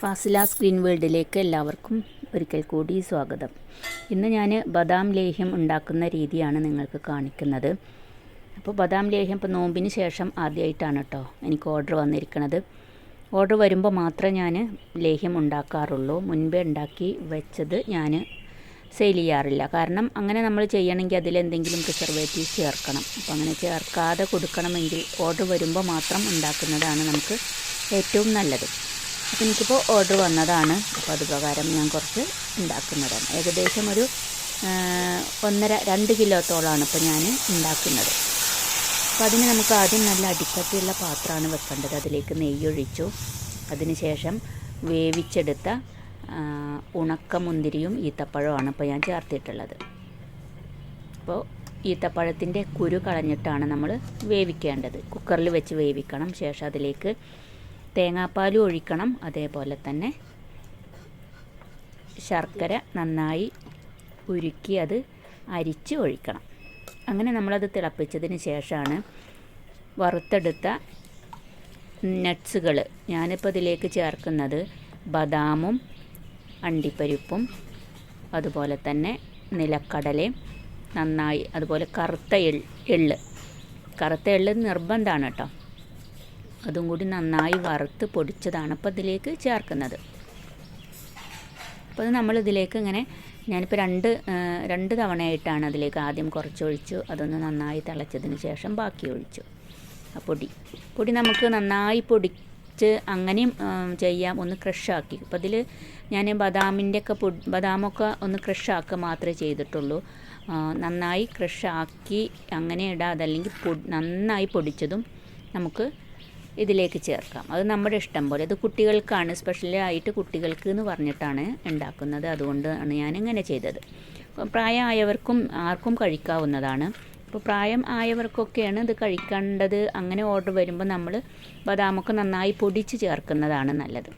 Fasila screen വേൾഡിലേക്ക് എല്ലാവർക്കും ഒരിക്കൽ കൂടി സ്വാഗതം. ഇന്ന് ഞാൻ ബദാം ലേഹ്യം ഉണ്ടാക്കുന്ന രീതിയാണ് നിങ്ങൾക്ക് കാണിക്കുന്നത്. അപ്പോൾ ബദാം ലേഹ്യം ഇപ്പോൾ നോമ്പിന് ശേഷം ആദ്യമായിട്ടാണ് കേട്ടോ എനിക്ക് ഓർഡർ വന്നിരിക്കുന്നത് ഓർഡർ വരുമ്പോൾ മാത്രമേ ഞാൻ ലേഹ്യം ഉണ്ടാക്കാറുള്ളൂ. മുൻപേ ഉണ്ടാക്കി വെച്ചത് ഞാൻ സെയിൽ ചെയ്യാറില്ല. കാരണം അങ്ങനെ നമ്മൾ ചെയ്യണമെങ്കിൽ അതിലെന്തെങ്കിലും പ്രിസർവേറ്റീവ് ചേർക്കണം. അപ്പോൾ അങ്ങനെ ചേർക്കാതെ കൊടുക്കണമെങ്കിൽ ഓർഡർ വരുമ്പോൾ മാത്രം ഉണ്ടാക്കുന്നതാണ് നമുക്ക് ഏറ്റവും നല്ലത്. അപ്പോൾ എനിക്കിപ്പോൾ ഓർഡർ വന്നതാണ്. അപ്പോൾ അത് പ്രകാരം ഞാൻ കുറച്ച് ഉണ്ടാക്കുന്നതാണ്. ഏകദേശം ഒരു ഒന്നര രണ്ട് കിലോത്തോളമാണ് ഇപ്പോൾ ഞാൻ ഉണ്ടാക്കുന്നത്. അപ്പോൾ അതിന് നമുക്ക് ആദ്യം നല്ല അടിക്കട്ടിയുള്ള പാത്രമാണ് വെക്കേണ്ടത്. അതിലേക്ക് നെയ്യൊഴിച്ചു. അതിനുശേഷം വേവിച്ചെടുത്ത ഉണക്ക ഉണക്കമുന്തിരിയും ഈത്തപ്പഴവുമാണ് ഇപ്പോൾ ഞാൻ ചേർത്തിട്ടുള്ളത്. അപ്പോൾ ഈത്തപ്പഴത്തിന്റെ കുരു കളഞ്ഞിട്ടാണ് നമ്മൾ വേവിക്കേണ്ടത്. കുക്കറിൽ വെച്ച് വേവിക്കണം. ശേഷം അതിലേക്ക് തേങ്ങാപ്പാലും ഒഴിക്കണം. അതേപോലെ തന്നെ ശർക്കര നന്നായി ഉരുക്കി അത് അരിച്ച് ഒഴിക്കണം. അങ്ങനെ നമ്മളത് തിളപ്പിച്ചതിന് ശേഷമാണ് വറുത്തെടുത്ത നട്ട്സുകൾ ഞാനിപ്പോൾ ഇതിലേക്ക് ചേർക്കുന്നത് ബദാമും അണ്ടിപ്പരിപ്പും അതുപോലെ തന്നെ നിലക്കടലയും നന്നായി അതുപോലെ കറുത്ത എൾ എള്ള്. കറുത്ത എള്ള് നിർബന്ധമാണ് കേട്ടോ. അതും കൂടി നന്നായി വറുത്ത് പൊടിച്ചതാണ് അപ്പോൾ അതിലേക്ക് ചേർക്കുന്നത്. അപ്പോൾ അത് നമ്മളിതിലേക്ക് ഇങ്ങനെ ഞാനിപ്പോൾ രണ്ട് രണ്ട് തവണയായിട്ടാണ് അതിലേക്ക് ആദ്യം കുറച്ച് ഒഴിച്ചു അതൊന്ന് നന്നായി തിളച്ചതിന് ശേഷം ബാക്കി ഒഴിച്ചു. ആ പൊടി. പൊടി നമുക്ക് നന്നായി പൊടിച്ച് അങ്ങനെയും ചെയ്യാം ഒന്ന് ക്രഷാക്കി അപ്പോൾ അതിൽ ഞാൻ ബദാമിന്റെ ഒക്കെ പൊടി ബദാമൊക്കെ ഒന്ന് ക്രഷാക്കുക മാത്രമേ ചെയ്തിട്ടുള്ളൂ. നന്നായി ക്രഷാക്കി അങ്ങനെ ഇടാം അതല്ലെങ്കിൽ പൊടി നന്നായി പൊടിച്ചതും നമുക്ക് ഇതിലേക്ക് ചേർക്കാം. അത് നമ്മുടെ ഇഷ്ടം പോലെ. ഇത് കുട്ടികൾക്കാണ് സ്പെഷ്യലി ആയിട്ട് കുട്ടികൾക്ക് എന്ന് പറഞ്ഞിട്ടാണ് ഉണ്ടാക്കുന്നത്. അതുകൊണ്ടാണ് ഞാൻ ഇങ്ങനെ ചെയ്തത്. പ്രായമായവർക്കും ആർക്കും കഴിക്കാവുന്നതാണ്. അപ്പോൾ പ്രായം ആയവർക്കൊക്കെയാണ് ഇത് കഴിക്കേണ്ടത്. അങ്ങനെ ഓർഡർ വരുമ്പോൾ നമ്മൾ ബദാമൊക്കെ നന്നായി പൊടിച്ച് ചേർക്കുന്നതാണ് നല്ലത്.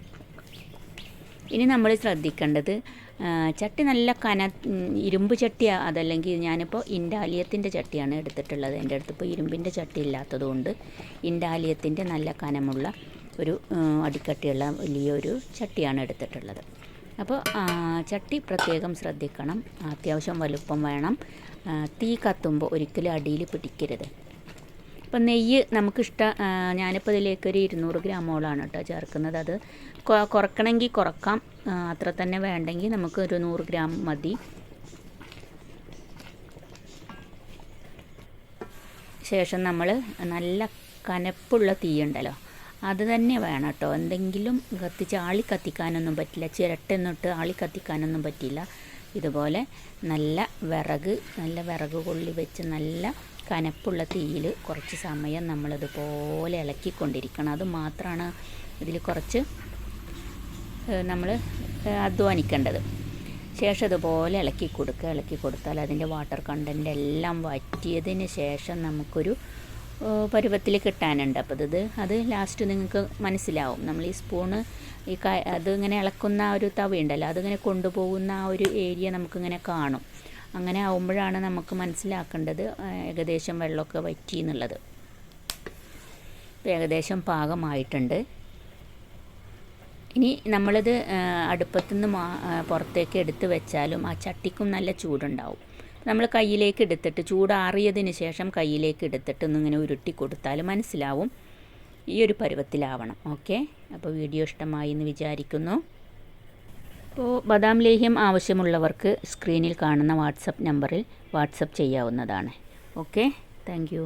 ഇനി നമ്മൾ ശ്രദ്ധിക്കേണ്ടത് ചട്ടി നല്ല കന ഇരുമ്പ് ചട്ടിയാണ് അതല്ലെങ്കിൽ ഞാനിപ്പോൾ ഇൻഡാലിയത്തിന്റെ ചട്ടിയാണ് എടുത്തിട്ടുള്ളത്. എന്റെ അടുത്ത് ഇപ്പോൾ ഇരുമ്പിന്റെ ചട്ടി ഇല്ലാത്തതുകൊണ്ട് ഇൻഡാലിയത്തിന്റെ നല്ല കനമുള്ള ഒരു അടിക്കട്ടിയുള്ള വലിയൊരു ചട്ടിയാണ് എടുത്തിട്ടുള്ളത്. അപ്പോൾ ചട്ടി പ്രത്യേകം ശ്രദ്ധിക്കണം. അത്യാവശ്യം വലുപ്പം വേണം. തീ കത്തുമ്പോൾ ഒരിക്കലും അടിയിൽ പിടിക്കരുത്. ഇപ്പം നെയ്യ് നമുക്കിഷ്ട ഞാനിപ്പോൾ ഇതിലേക്ക് ഒരു ഇരുന്നൂറ് ഗ്രാമോളാണ് കേട്ടോ ചേർക്കുന്നത്. അത് കുറക്കണമെങ്കിൽ കുറക്കാം. അത്ര തന്നെ വേണ്ടെങ്കിൽ നമുക്ക് ഒരു നൂറ് ഗ്രാം മതി. ശേഷം നമ്മൾ നല്ല കനപ്പുള്ള തീയുണ്ടല്ലോ അത് തന്നെ വേണം കേട്ടോ. എന്തെങ്കിലും കത്തിച്ച് ആളി കത്തിക്കാനൊന്നും പറ്റില്ല. ചിരട്ടെന്നിട്ട് ആളി കത്തിക്കാനൊന്നും പറ്റില്ല. ഇതുപോലെ നല്ല വിറക് നല്ല വിറക് കൊള്ളി വെച്ച് നല്ല കനപ്പുള്ള തീയിൽ കുറച്ച് സമയം നമ്മളിതുപോലെ ഇളക്കിക്കൊണ്ടിരിക്കണം. അത് മാത്രമാണ് ഇതിൽ കുറച്ച് നമ്മൾ അധ്വാനിക്കേണ്ടത്. ശേഷം ഇതുപോലെ ഇളക്കി കൊടുക്കുക ഇളക്കി കൊടുത്താൽ അതിന്റെ വാട്ടർ കണ്ടന്റ് എല്ലാം വറ്റിയതിന് ശേഷം നമുക്കൊരു പരുവത്തിൽ കിട്ടാനുണ്ട്. അപ്പോൾ ഇത് അത് ലാസ്റ്റ് നിങ്ങൾക്ക് മനസ്സിലാവും. നമ്മൾ ഈ സ്പൂണ് ഈ ക അതിങ്ങനെ ഇളക്കുന്ന ആ ഒരു തവയുണ്ടല്ലോ അതിങ്ങനെ കൊണ്ടുപോകുന്ന ആ ഒരു ഏരിയ നമുക്കിങ്ങനെ കാണും. അങ്ങനെ ആവുമ്പോഴാണ് നമുക്ക് മനസ്സിലാക്കേണ്ടത് ഏകദേശം വെള്ളമൊക്കെ വറ്റി എന്നുള്ളത്. ഏകദേശം പാകമായിട്ടുണ്ട്. ഇനി നമ്മളിത് അടുപ്പത്തുനിന്ന് മാ പുറത്തേക്ക് എടുത്ത് വെച്ചാലും ആ ചട്ടിക്കും നല്ല ചൂടുണ്ടാവും. നമ്മൾ കയ്യിലേക്ക് എടുത്തിട്ട് ചൂടാറിയതിന് ശേഷം കയ്യിലേക്ക് എടുത്തിട്ട് ഒന്നിങ്ങനെ ഉരുട്ടി കൊടുത്താൽ മനസ്സിലാവും ഈ ഒരു പരുവത്തിലാവണം. ഓക്കെ? അപ്പോൾ വീഡിയോ ഇഷ്ടമായി എന്ന് വിചാരിക്കുന്നു. അപ്പോൾ ബദാം ലേഹ്യം ആവശ്യമുള്ളവർക്ക് സ്ക്രീനിൽ കാണുന്ന വാട്സപ്പ് നമ്പറിൽ വാട്സപ്പ് ചെയ്യാവുന്നതാണ്. ഓക്കെ? താങ്ക്